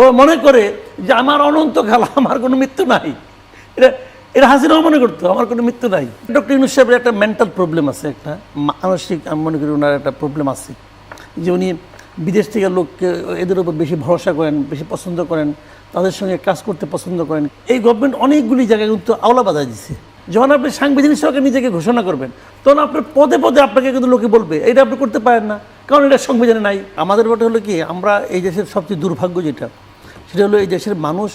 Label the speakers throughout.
Speaker 1: ও মনে করে যে আমার অনন্তকাল আমার কোনো মৃত্যু নাই। এটা এটা হাসিনাও মনে করতো, আমার কোনো মৃত্যু নাই। ডক্টর ইউনুস সাহেবের একটা মেন্টাল প্রবলেম আছে, একটা মানসিক, আমি মনে করি ওনার একটা প্রবলেম আছে। যে উনি বিদেশ থেকে লোককে এদের উপর বেশি ভরসা করেন, বেশি পছন্দ করেন, তাদের সঙ্গে কাজ করতে পছন্দ করেন। এই গভর্নমেন্ট অনেকগুলি জায়গায় কিন্তু আওলা বাধা দিচ্ছে যখন আপনি সাংবিধানিক সরকার নিজেকে ঘোষণা করবেন, তখন আপনার পদে পদে আপনাকে কিন্তু লোকে বলবে, এটা আপনি করতে পারেন না, কারণ এটা সংবিধানে নাই। আমাদের বটে হলো কি, আমরা এই দেশের সবচেয়ে দুর্ভাগ্য যেটা সেটা হলো এই দেশের মানুষ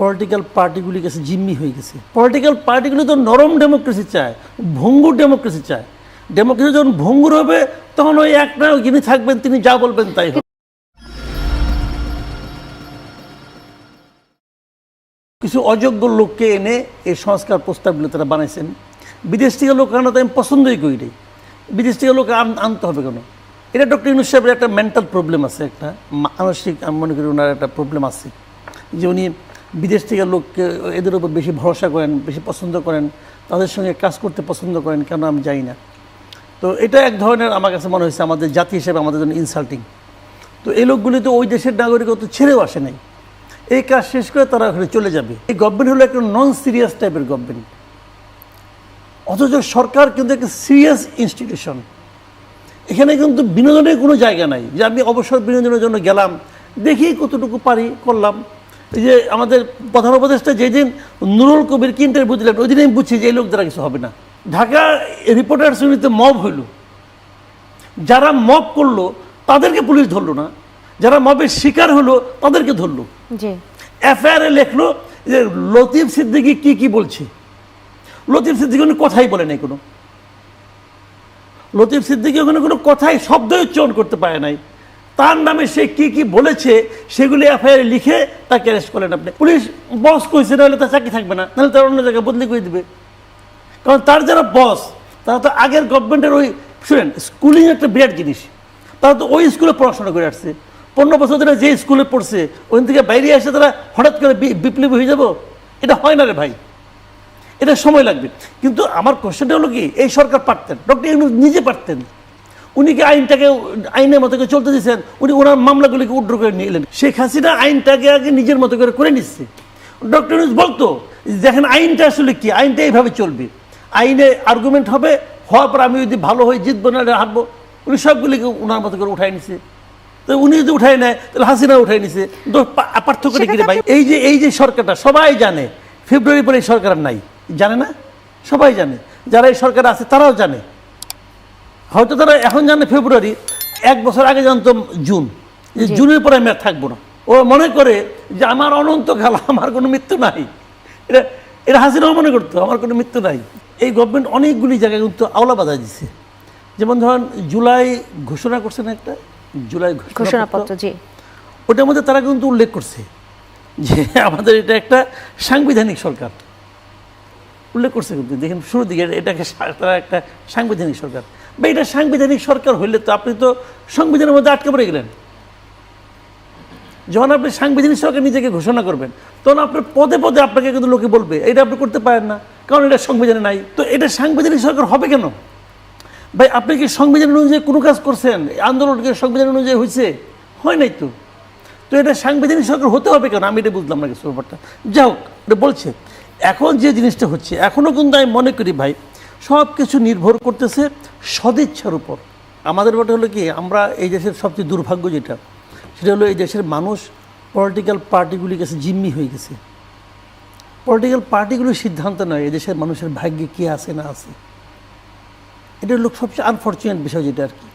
Speaker 1: পলিটিক্যাল পার্টিগুলির কাছে জিম্মি হয়ে গেছে। পলিটিক্যাল পার্টিগুলি তো নরম ডেমোক্রেসি চায়, ভঙ্গুর ডেমোক্রেসি চায়। ডেমোক্রেসি যখন ভঙ্গুর হবে, তখন ওই একটা যিনি থাকবেন, তিনি যা বলবেন তাই হবে। কিছু অযোগ্য লোককে এনে এই সংস্কার প্রস্তাবগুলো তারা বানাইছেন। বিদেশ থেকে লোক আনা তো আমি পছন্দই করি বিদেশ থেকে লোক আনতে হবে কেন? এটা ডক্টর ইউনুস সাহেবের একটা মেন্টাল প্রবলেম আছে, একটা মানসিক, আমি মনে করি ওনার একটা প্রবলেম আছে। যে উনি বিদেশ থেকে লোককে এদের উপর বেশি ভরসা করেন, বেশি পছন্দ করেন, তাদের সঙ্গে কাজ করতে পছন্দ করেন, কেন আমি জানি না। তো এটা এক ধরনের আমার কাছে মনে হয়েছে, আমাদের জাতি হিসেবে আমাদের জন্য ইনসাল্টিং তো এই লোকগুলি তো ওই দেশের নাগরিকত্ব ছেড়েও আসে নাই। এই কাজ শেষ করে তারা ওখানে চলে যাবে। এই গভর্নমেন্ট হলো একটা নন সিরিয়াস টাইপের গভর্নমেন্ট অথচ সরকার কিন্তু একটা সিরিয়াস ইনস্টিটিউশন এখানে কিন্তু বিনোদনের কোনো জায়গা নাই। যে আমি অবসর বিনোদনের জন্য গেলাম দেখি কতটুকু পারি করলাম। এই যে আমাদের প্রধান উপদেষ্টা যেদিন নুরুল কবির ইন্টারভিউ দিলেন ওই দিন আমি বুঝছি যে এই লোক দ্বারা কিছু হবে না। ঢাকা রিপোর্টার ইউনিতে মব হইল। যারা মব করল তাদেরকে পুলিশ ধরলো না। যারা মবের শিকার হলো তাদেরকে ধরলো। এফআইআরে লেখলো যে লতিফ সিদ্দিকি কি কি বলছে? লতিফ সিদ্দিকি কোনো কথাই বলে নাই কোনো। লতিফ সিদ্দিকি ওখানে কোনো কথাই শব্দ উচ্চারণ করতে পারে নাই। তার নামে সে কি কি বলেছে, সেগুলি এফআইআর লিখে তাকে অ্যারেস্ট করেন আপনি। পুলিশ বস কইছে, নাহলে তার চাকরি থাকবে না, নাহলে তার অন্য জায়গায় বদলি করে দিবে। কারণ তার যারা বস তারা তো আগের গভর্নমেন্টের ওই, শুনেন স্কুলিং একটা বিরাট জিনিস। তারা তো ওই স্কুলে পড়াশোনা করে আসছে। পনেরো বছর ধরে যে স্কুলে পড়ছে, ওখান থেকে বাইরে আসে তারা হঠাৎ করে বিপ্লবী হয়ে যাব? এটা হয় না রে ভাই। এটা সময় লাগবে। কিন্তু আমার কোশ্চেনটা হলো কি এই সরকার পারতেন ডক্টর ইউনুস নিজে পারতেন। উনি কি আইনটাকে আইনের মতো করে চলতে দিয়েছেন? উনি ওনার মামলাগুলিকে উড্র করে নিলেন। শেখ হাসিনা আইনটাকে আগে নিজের মতো করে করে নিচ্ছে। ডক্টর ইউনুস বলতো দেখেন আইনটা আসলে কি? আইনটা এইভাবে চলবে। আইনে আর্গুমেন্ট হবে হওয়ার পর আমি যদি ভালো হয়ে জিতবো না হারবো। উনি সবগুলিকে ওনার মতো করে উঠাই নিছে। তো উনি যদি উঠাই নেয় তাহলে হাসিনা উঠাই নিছে। তো পা- পার্থক্যটা কি ভাই? এই যে এই যে সরকারটা সবাই জানে ফেব্রুয়ারি পরে এই সরকার নাই। জানে না? সবাই জানে। যারা এই সরকার আছে তারাও জানে। হয়তো তারা এখন জানে ফেব্রুয়ারি এক বছর আগে জানতো জুন। যে জুনের পরে আমি আর থাকব না। ও মনে করে যে আমার অনন্তকাল আমার কোনো মৃত্যু নাই। এটা এটা হাসিনাও মনে করতো আমার কোনো মৃত্যু নাই। এই গভর্নমেন্ট অনেকগুলি জায়গায় কিন্তু আওলা বাধা দিচ্ছে যেমন ধরেন জুলাই ঘোষণা করছে না একটা? জুলাই
Speaker 2: ঘোষণাপত্র জি।
Speaker 1: ওটার মধ্যে তারা কিন্তু উল্লেখ করছে যে আমাদের এটা একটা সাংবিধানিক সরকার। উল্লেখ করছে কিন্তু, দেখেন শুরুর দিকে এটাকে তারা একটা সাংবিধানিক সরকার। বা এটা সাংবিধানিক সরকার হইলে তো আপনি তো সংবিধানের মধ্যে আটকে পড়ে গেলেন। যখন আপনি সাংবিধানিক সরকার নিজেকে ঘোষণা করবেন, তখন আপনার পদে পদে আপনাকে কিন্তু লোকে বলবে এটা আপনি করতে পারেন না, কারণ এটা সংবিধানে নাই। তো এটা সাংবিধানিক সরকার হবে কেন? ভাই, আপনি কি সংবিধান অনুযায়ী কোনো কাজ করছেন? এই আন্দোলন কি সংবিধান অনুযায়ী হয়েছে হয় নাই তো। তো এটা সাংবিধানিক সরকার হতে হবে কেন? আমি এটা বুঝলাম না কিছু ব্যাপারটা। যাই হোক, এটা বলছে। এখন যে জিনিসটা হচ্ছে এখনও কিন্তু আমি মনে করি ভাই সব কিছু নির্ভর করতেছে সদিচ্ছার উপর। আমাদের ব্যাপারটা হলো কি, আমরা এই দেশের সবচেয়ে দুর্ভাগ্য যেটা, সেটা হলো এই দেশের মানুষ পলিটিক্যাল পার্টিগুলির কাছে জিম্মি হয়ে গেছে। পলিটিক্যাল পার্টিগুলির সিদ্ধান্ত নয় এদেশের মানুষের ভাগ্যে কে আছে না আছে। এটা হলো সবচেয়ে আনফর্চুনেট বিষয় যেটা আর কি।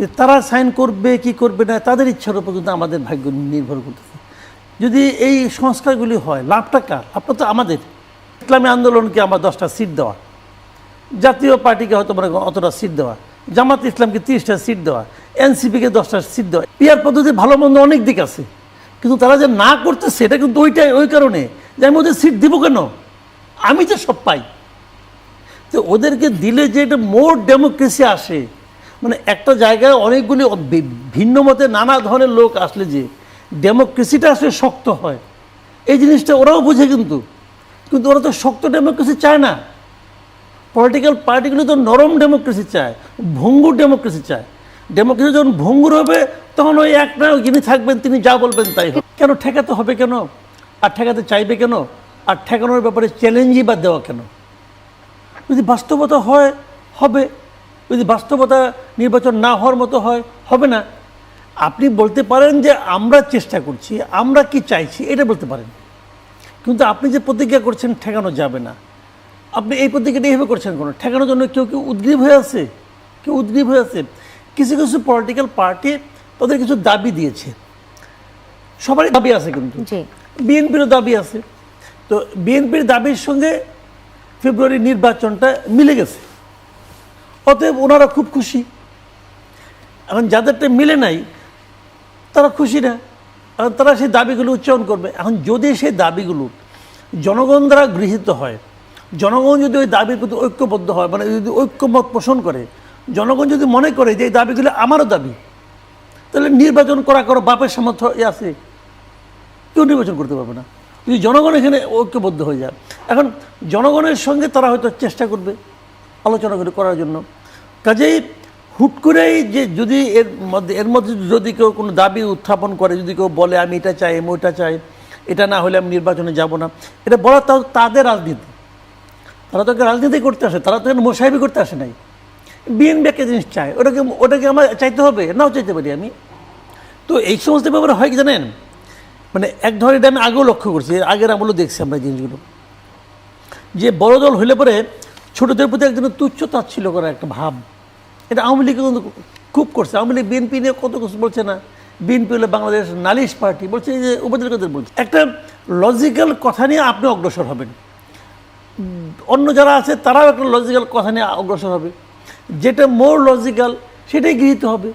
Speaker 1: যে তারা সাইন করবে, কি করবে না, তাদের ইচ্ছার উপর কিন্তু আমাদের ভাগ্য নির্ভর করতেছে। যদি এই সংস্কারগুলি হয়, লাভটা কার? আপনার তো আমাদের। ইসলামী আন্দোলনকে আমার দশটা সিট দেওয়া। জাতীয় পার্টিকে হয়তো মানে অতটা সিট দেওয়া। জামাত ইসলামকে তিরিশটা সিট দেওয়া। এনসিপিকে দশটা সিট দেওয়া। পিয়ার পদ্ধতির ভালো মন্দ অনেক দিক আছে। কিন্তু তারা যে না করতেছে, এটা কিন্তু ওইটাই, ওই কারণে যে আমি ওদের সিট দিব কেন? আমি তো সব পাই। তো ওদেরকে দিলে যে এটা মোর ডেমোক্রেসি আসে মানে একটা জায়গায় অনেকগুলি ভিন্ন মতে নানা ধরনের লোক আসলে যে ডেমোক্রেসিটা আসলে শক্ত হয়। এই জিনিসটা ওরাও বোঝে কিন্তু। কিন্তু ওরা তো শক্ত ডেমোক্রেসি চায় না। পলিটিক্যাল পার্টিগুলো তো নরম ডেমোক্রেসি চায়, ভঙ্গুর ডেমোক্রেসি চায়। ডেমোক্রেসি যখন ভঙ্গুর হবে, তখন ওই এক না যিনি থাকবেন, তিনি যা বলবেন তাই। কেন ঠেকাতে হবে কেন? আর ঠেকাতে চাইবে কেন? আর ঠেকানোর ব্যাপারে চ্যালেঞ্জই বা দেওয়া কেন? যদি বাস্তবতা হয়, হবে। যদি বাস্তবতা নির্বাচন না হওয়ার মতো হয়, হবে না। আপনি বলতে পারেন যে আমরা চেষ্টা করছি, আমরা কি চাইছি, এটা বলতে পারেন। কিন্তু আপনি যে প্রতিজ্ঞা করছেন ঠেকানো যাবে না। আপনি এই প্রতিজ্ঞাটা এইভাবে করছেন কোনো? ঠেকানোর জন্য কেউ কেউ উদ্গ্রীব হয়ে আছে? কেউ উদ্গ্রীব হয়ে আছে? কিছু কিছু পলিটিক্যাল পার্টি তাদের কিছু দাবি দিয়েছে। সবারই দাবি আছে কিন্তু। বিএনপিরও দাবি আছে। তো বিএনপির দাবির সঙ্গে ফেব্রুয়ারি নির্বাচনটা মিলে গেছে। অতএব ওনারা খুব খুশি। এখন যাদেরটা মিলে নাই তারা খুশি না। তারা সেই দাবিগুলো উচ্চারণ করবে। এখন যদি সেই দাবিগুলো জনগণ দ্বারা গৃহীত হয়, জনগণ যদি ওই দাবির প্রতি ঐক্যবদ্ধ হয় মানে যদি ঐক্যমত পোষণ করে, জনগণ যদি মনে করে যে এই দাবিগুলো আমারও দাবি, তাহলে নির্বাচন করা করো, বাপের সামর্থ্য আছে, কেউ নির্বাচন করতে পারবে না। যদি জনগণ এখানে ঐক্যবদ্ধ হয়ে যায়, এখন জনগণের সঙ্গে তারা হয়তো চেষ্টা করবে আলোচনা করে করার জন্য। কাজেই হুট করেই যে যদি এর মধ্যে এর মধ্যে যদি কেউ কোনো দাবি উত্থাপন করে, যদি কেউ বলে, আমি এটা চাই, আমি ওইটা চাই, এটা না হলে আমি নির্বাচনে যাব না। এটা বলা তাও তাদের রাজনীতি। তারা তো রাজনীতি করতে আসে, তারা তো মোসাহেবি করতে আসে নাই। বিএনপি একটা জিনিস চায়, ওটাকে ওটাকে আমার চাইতে হবে, নাও চাইতে পারি আমি। তো এই সমস্ত ব্যাপারে হয় কি জানেন? মানে এক ধরনের এটা আমি আগেও লক্ষ্য করছি আগের আমলেও দেখছি আমরা জিনিসগুলো। যে বড় দল হলে পরে ছোটদের প্রতি একজন তুচ্ছ তাচ্ছিল্য করার একটা ভাব। এটা আওয়ামী লীগ কিন্তু খুব করছে। আওয়ামী লীগ বিএনপি নিয়ে কত কিছু বলছে না? বিএনপি হলে বাংলাদেশ নালিশ পার্টি বলছে এই যে উপজেলাদের বলছে একটা লজিক্যাল কথা নিয়ে আপনি অগ্রসর হবেন। অন্য যারা আছে তারাও একটা লজিক্যাল কথা নিয়ে অগ্রসর হবে। যেটা মোর লজিক্যাল সেটাই গৃহীত হবে।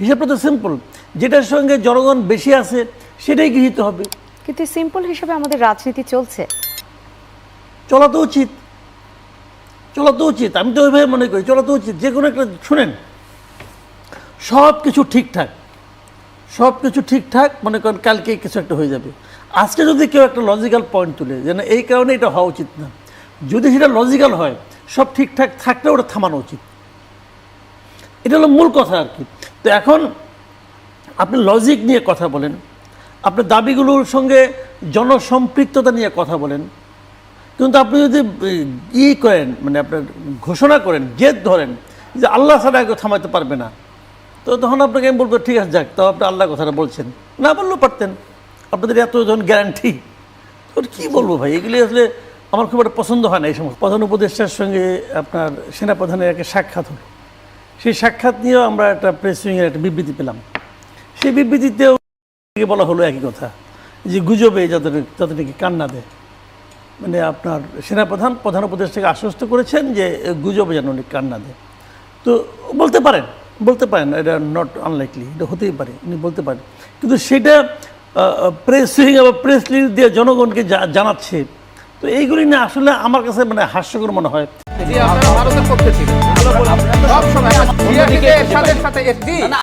Speaker 1: হিসাবটা তো সিম্পল যেটার সঙ্গে জনগণ বেশি আছে সেটাই গৃহীত হবে।
Speaker 2: কিন্তু সিম্পল হিসেবে আমাদের রাজনীতি চলছে।
Speaker 1: চলা তো উচিত। চলা তো উচিত। আমি তো ওইভাবে মনে করি, চলা তো উচিত। যে কোনো একটা, শুনেন, সব কিছু ঠিকঠাক। সব কিছু ঠিকঠাক, মনে করেন কালকে কিছু একটা হয়ে যাবে। আজকে যদি কেউ একটা লজিক্যাল পয়েন্ট তুলে, যে না, এই কারণে এটা হওয়া উচিত না। যদি সেটা লজিক্যাল হয়, সব ঠিকঠাক থাকলে ওটা থামানো উচিত। এটা হলো মূল কথা আর কি। তো এখন আপনি লজিক নিয়ে কথা বলেন, আপনার দাবিগুলোর সঙ্গে জনসম্পৃক্ততা নিয়ে কথা বলেন কিন্তু আপনি যদি, ই করেন মানে আপনার ঘোষণা করেন জেদ ধরেন, যে আল্লাহ ছাড়া কেউ থামাতে পারবে না, তো তখন আপনাকে আমি বলব, ঠিক আছে, যাক তাও আপনি আল্লাহ কথাটা বলছেন। না বললেও পারতেন। আপনাদের এতজন গ্যারান্টি ওর কী বলব ভাই? এগুলি আসলে আমার খুব একটা পছন্দ হয় না এই সমস্ত। প্রধান উপদেষ্টার সঙ্গে আপনার সেনাপ্রধানের একটা সাক্ষাৎ হলো। সেই সাক্ষাৎ নিয়েও আমরা একটা প্রেস উইংয়ের একটা বিবৃতি পেলাম। সেই বিবৃতিতেও বলা হলো একই কথা, যে গুজবে যাতে যাতে নাকি কান্না দেয়। মানে আপনার সেনাপ্রধান প্রধান উপদেষ্টাকে আশ্বস্ত করেছেন যে গুজব যেন উনি কান্না দেয়। তো বলতে পারেন বলতে পারেন এটা নট আনলাইকলি এটা হতেই পারে উনি বলতে পারেন। কিন্তু সেটা প্রেস উইং বা প্রেস লিজ দিয়ে জনগণকে জানাচ্ছে তো এইগুলি নিয়ে আসলে আমার কাছে মানে হাস্যকর মনে হয়।
Speaker 3: ভারতের পক্ষে